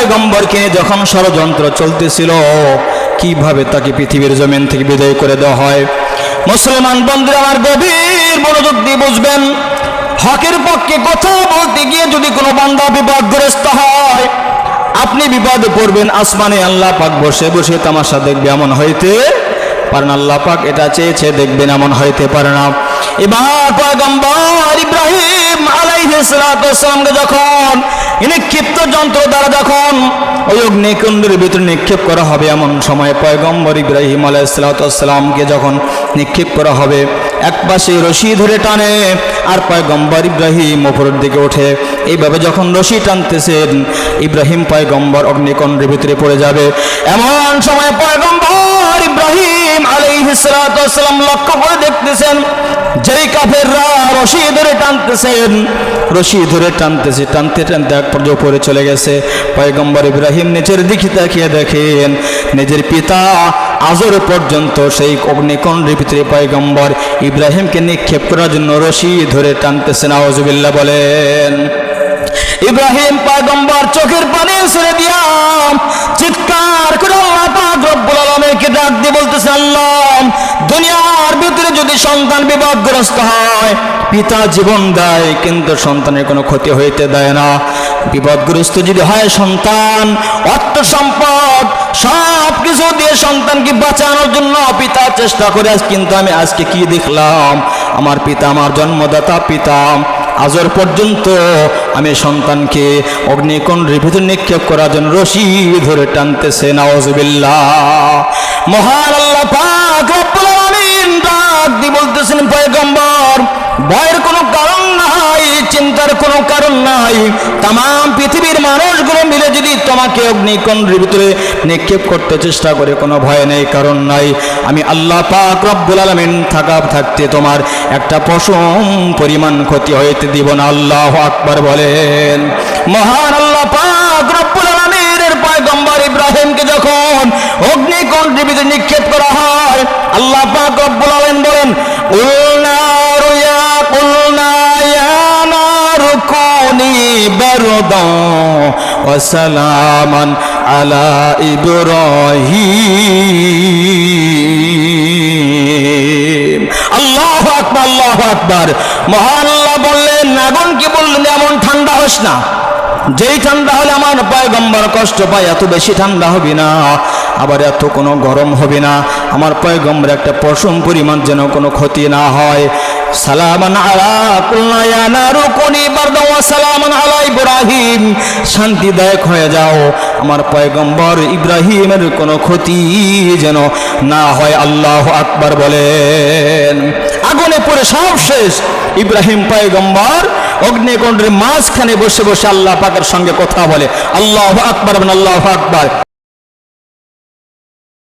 পয়গম্বরকে যখন ষড়যন্ত্র চলতেছিল, কীভাবে তাকে পৃথিবীর জমিন থেকে বিদায় করে দেওয়া হয়? মুসলমান বন্ধুরা, আমার গভীর মনোযোগ দিয়ে বুঝবেন, হকের পক্ষে কথা বলতে গিয়ে যদি কোনো বান্দা বিপদগ্রস্ত হয়, আপনি বিপদে পড়বেন, আসমানে আল্লাহ পাক বসে বসে তামাশা দেখবে, এমন হইতে পারেন আল্লাহ পাক এটা চেয়েছে, দেখবেন এমন হইতে পারে না। এবার পয়গম্বর সালামকে যখন নিক্ষিপ্ত যন্ত্র দ্বারা যখন ওই অগ্নিকুণ্ডের ভিতরে নিক্ষেপ করা হবে, এমন সময় পয়গম্বর ইব্রাহিম আলাইসালামকে যখন নিক্ষেপ করা হবে, এক পাশে রশি ধরে টানে আর পয়গম্বর ইব্রাহিম ওপরের দিকে ওঠে। এইভাবে যখন রশি টানতেছেন, ইব্রাহিম পয়গম্বর অগ্নিকুণ্ডের ভিতরে পড়ে যাবে। এমন সময় পয়গম্বর ইব্রাহিম লক্ষ্য করে দেখতেছেন, যেই কাফেররা রশি ধরে টানতেছেন, রশি ধরে টানতেছে, টানতে টানতে এক চলে গেছে। পয়গম্বর ইব্রাহিম নিচের দিকে তাকিয়ে দেখেন, নিজের পিতা আজর পর্যন্ত সেই অগ্নিকুণ্ডের ভিতরে পয়গম্বর ইব্রাহিমকে নিক্ষেপ করার জন্য রশি ধরে টানতেছেন। আওয়াজুবিল্লাহ বলেন, ইব্রাহিম পয়গম্বর চোখের দুনিয়ার ভিতরে যদি সন্তান বিপদগ্রস্ত হয়, পিতা জীবন দেয়, কিন্তু সন্তানের কোনো ক্ষতি হইতে দেয় না। বিপদগ্রস্ত যদি হয় সন্তান, অর্থ সম্পদ, সব কিছু দিয়ে সন্তানকে বাঁচানোর জন্য পিতা চেষ্টা করে কিন্তু আমি আজকে কি দেখলাম? আমার পিতা, আমার জন্মদাতা পিতা আজর পর্যন্ত আমি সন্তানকে অগ্নিকুণ্ডের ভিতরে নিক্ষেপ করার জন্য রশি ধরে টানতেছে নওয়াজবিল্লাহ মহান আল্লাহ পয়গম্বর, ভয়ের কোনো কারণ নাই, চিন্তার কোনো কারণ নাই। তাম পৃথিবীর মানুষগুলো মিলে যদি তোমাকে অগ্নিকুণ্ডের ভিতরে নিক্ষেপ করতে চেষ্টা করে, কোনো ভয় নেই, কারণ নাই। আমি আল্লাহ পাক রব্বুল আলামিন থাকা থাকতে তোমার একটা পশম পরিমাণ ক্ষতি হইতে দিব না। আল্লাহ আকবার বলেন। মহান আল্লাহ পাক রব্বুল আলামিনের পয়গম্বর ইব্রাহিমকে যখন অগ্নিকুণ্ডের ভিতরে নিক্ষেপ করা হয়, আল্লাহ পাক রব্বুল আলামিন বলেন উলনার ওয়া সালামান আলা ইব্রাহিম। আল্লাহু আকবার আল্লাহু আকবার। মহান আল্লাহ বললেন, আগুন কি বললেন? এমন ঠান্ডা হোস না। যেই ঠান্ডা হলে আমার পয়গম্বর কষ্ট পায়, এত বেশি ঠান্ডা হবে না। আবার এত কোনো গরম হবে না। আমার পয়গম্বর একটা পশম পরিমাণ যেন কোনো ক্ষতি না হয়। সালামান আলা নারু সালামান আলা ইব্রাহিম। শান্তিদায়ক হয়ে যাও। আমার পয়গম্বর ইব্রাহিমের কোনো ক্ষতি যেন না হয়, আল্লাহ আকবার বলেন। আগুনে পড়ে সব শেষ। ইব্রাহিম পয়গম্বর অগ্নিকুণ্ডের মাঝখানে বসে বসে আল্লাহ পাকের সঙ্গে কথা বলে, আল্লাহ আকবর আল্লাহ আকবর।